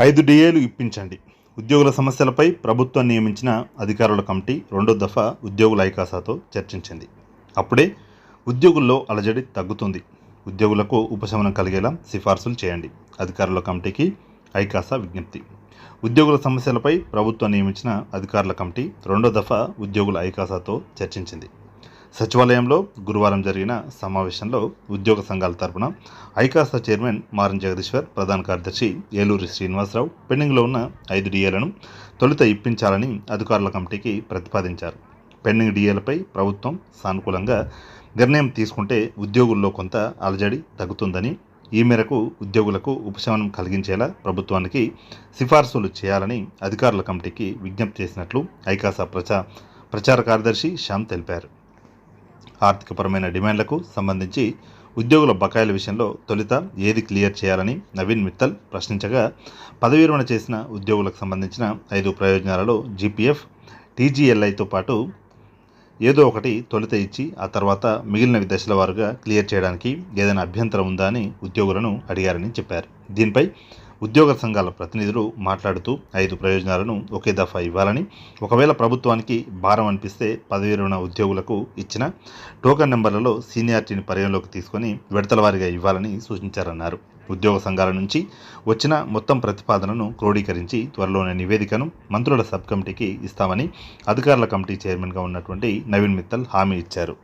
ఐదు డిఏలు ఇప్పించండి. ఉద్యోగుల సమస్యలపై ప్రభుత్వం నియమించిన అధికారుల కమిటీ రెండో దఫా ఉద్యోగుల ఐకాసాతో చర్చించింది. అప్పుడే ఉద్యోగుల్లో అలజడి తగ్గుతుంది. ఉద్యోగులకు ఉపశమనం కలిగేలా సిఫార్సులు చేయండి. అధికారుల కమిటీకి ఐకాసా విజ్ఞప్తి. ఉద్యోగుల సమస్యలపై ప్రభుత్వం నియమించిన అధికారుల కమిటీ రెండో దఫా ఉద్యోగుల ఐకాసాతో చర్చించింది. సచివాలయంలో గురువారం జరిగిన సమావేశంలో ఉద్యోగ సంఘాల తరపున ఐకాసా చైర్మన్ మారన్ జగదీశ్వర్ ప్రధాన కార్యదర్శి ఏలూరి శ్రీనివాసరావు పెండింగ్లో ఉన్న ఐదు డిఏలను తొలుత ఇప్పించాలని అధికారుల కమిటీకి ప్రతిపాదించారు. పెండింగ్ డిఏలపై ప్రభుత్వం సానుకూలంగా నిర్ణయం తీసుకుంటే ఉద్యోగుల్లో కొంత అలజడి తగ్గుతుందని ఈ మేరకు ఉద్యోగులకు ఉపశమనం కలిగించేలా ప్రభుత్వానికి సిఫార్సులు చేయాలని అధికారుల కమిటీకి విజ్ఞప్తి చేసినట్లు ఐకాసా ప్రచా ప్రచార కార్యదర్శి శ్యామ్ తెలిపారు. ఆర్థికపరమైన డిమాండ్లకు సంబంధించి ఉద్యోగుల బకాయిల విషయంలో తొలుత ఏది క్లియర్ చేయాలని నవీన్ మిత్తల్ ప్రశ్నించగా పదవీ విరమణ చేసిన ఉద్యోగులకు సంబంధించిన ఐదు ప్రయోజనాలలో జీపీఎఫ్ టీజీఎల్ఐతో పాటు ఏదో ఒకటి తొలుత ఇచ్చి ఆ తర్వాత మిగిలినవి దశల వారుగా క్లియర్ చేయడానికి ఏదైనా అభ్యంతరం ఉందా అని ఉద్యోగులను అడిగారని చెప్పారు. దీనిపై ఉద్యోగ సంఘాల ప్రతినిధులు మాట్లాడుతూ ఐదు ప్రయోజనాలను ఒకే దఫా ఇవ్వాలని ఒకవేళ ప్రభుత్వానికి భారం అనిపిస్తే పదవీరుణ ఉద్యోగులకు ఇచ్చిన టోకన్ నెంబర్లలో సీనియారిటీని పరిగణలోకి తీసుకొని విడతల వారిగా ఇవ్వాలని సూచించారన్నారు. ఉద్యోగ సంఘాల నుంచి వచ్చిన మొత్తం ప్రతిపాదనను క్రోడీకరించి త్వరలోనే నివేదికను మంత్రుల సబ్ కమిటీకి ఇస్తామని అధికారుల కమిటీ చైర్మన్గా ఉన్నటువంటి నవీన్ మిత్తల్ హామీ ఇచ్చారు.